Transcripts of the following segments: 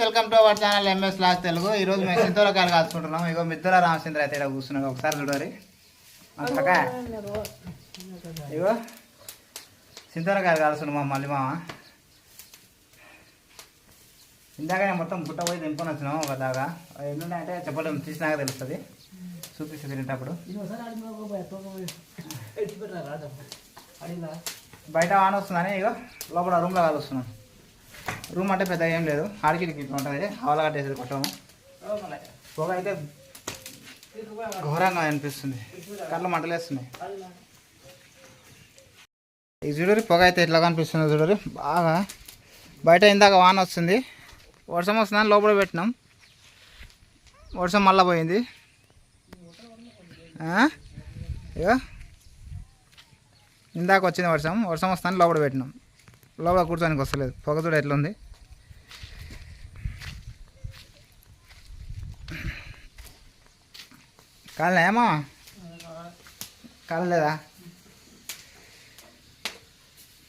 Welcome to our channel MS log Telugu ఈ రోజు మేము సింతోలకాయలు కాల్చుకుంటున్నాం. ఇగో మిద్దల రామచంద్ర అయితే ఇక్కడ కూర్చున్నాడు. ఒకసారి చూడరి కాక. ఇగో సింతోలకాయలు కాల్చున్నాం మా మళ్ళీ మామ. ఇందాకనే మొత్తం గుట్ట పోయి దింపుకొని వచ్చినాం ఒక దాకా. ఎన్నున్నాయంటే చెప్పలేము. తీసినాక తెలుస్తుంది. చూపిస్తే తినేటప్పుడు. బయట వాన వస్తుందని ఇగో లోపల రూమ్లో కాలుస్తున్నాం. రూమ్ అంటే పెద్దగా ఏం లేదు. ఆడికి ఇట్లా ఉంటుంది. హవాలా కట్టేసి కొట్టము పొగ అయితే ఘోరంగా అనిపిస్తుంది. కళ్ళు మంటలేస్తున్నాయి. ఈ చూడరి పొగ అయితే ఎట్లా కనిపిస్తుంది చూడరి బాగా బయట ఇందాక వాన వస్తుంది. వర్షం వస్తుందని లోపల పెట్టినాం. వర్షం మళ్ళా పోయింది. ఇక ఇందాక వచ్చింది వర్షం. వర్షం వస్తుందని లోపల పెట్టినాం. లోపల కూర్చోనికి వస్తలేదు. పొగ చూడ ఎట్లుంది కాలనేమో కాలలేదా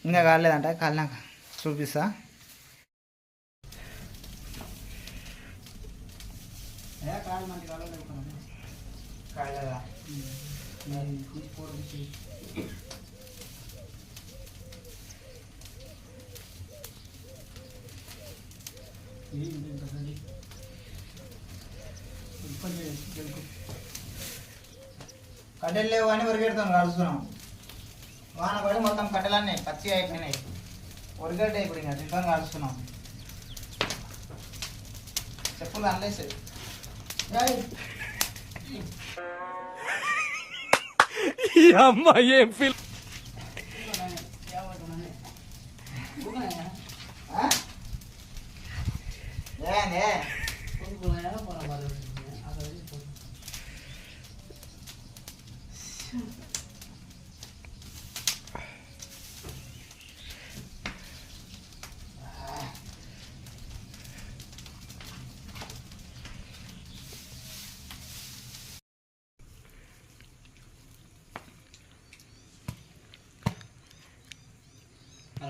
ఇంకా కాలేదంట కాలినాక చూపిస్తా. కాలేదా? కట్టెలు లేవు అని ఉరిగెడతాం కలుస్తున్నాం వాన పడి మొత్తం కట్టెలన్నీ పచ్చి అయిపోయినాయి. ఉరిగడ్డ ఇప్పుడు ఇంకా తింటాం కలుస్తున్నాం చెప్పులు అనలేసి. అమ్మ ఏం ఫీల్ ஏங்க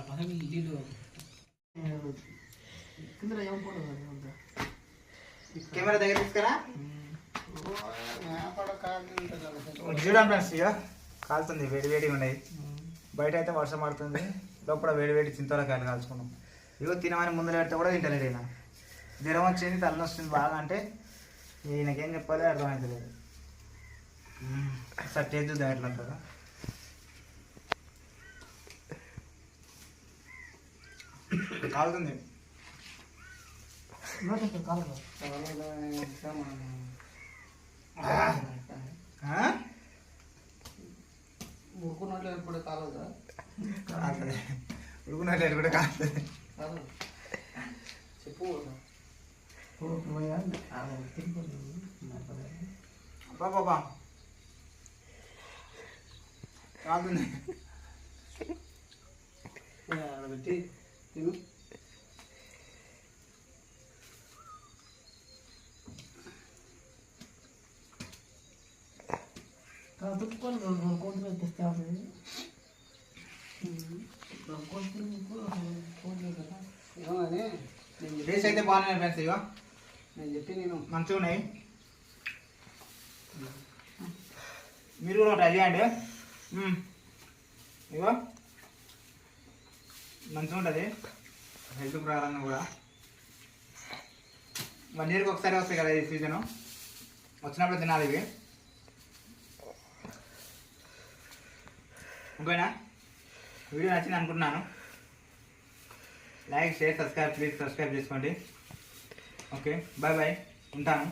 Para mí, Lilo. కెమెరా దగ్గర తీసుకురా. చూడండి ఫ్రెండ్స్ ఇక. కాలుతుంది వేడి వేడిగా ఉన్నాయి. బయట అయితే వర్షం పడుతుంది. లోపల వేడి వేడి చింతలకాయలు కాల్చుకున్నాం. ఇగో తినమని ముందర పెడితే కూడా తింటలేడు ఈయన. జ్వరం వచ్చింది తలనొస్తుంది బాగా అంటే ఈయనకేం చెప్పాలి అర్థమవుతలేదు సార్ టేస్ట్ చూద్దాం ఎట్లా ఉంటుందో. కాలుతుంది. ఆ? మురుకున్నట్లు ఎప్పుడు కాలదా కాలుతుంది ఉడుకున్నట్లేదు కూడా కాలుతుంది చెప్పు అబ్బా బాబా కాలుతుంది పెట్టి తుప్పుకొని రెండు రెండు కోట్లు తెస్తే అవుతుంది రెండు కోట్లు కోట్లు కదా ఏమని నేను టేస్ట్ అయితే బాగున్నాయి ఫ్రెండ్స్ ఇగో నేను చెప్పి నేను మంచిగా ఉన్నాయి మీరు కూడా ట్రై చేయండి. ఇగో మంచిగా ఉంటుంది హెల్త్ ప్రకారంగా కూడా వన్ ఇయర్కి ఒకసారి వస్తాయి కదా ఈ సీజను వచ్చినప్పుడు తినాలి ఇవి ఓకేనా వీడియో నచ్చింది అనుకుంటున్నాను. Like share subscribe please subscribe చేసుకోండి. Okay bye bye. ఉంటాను.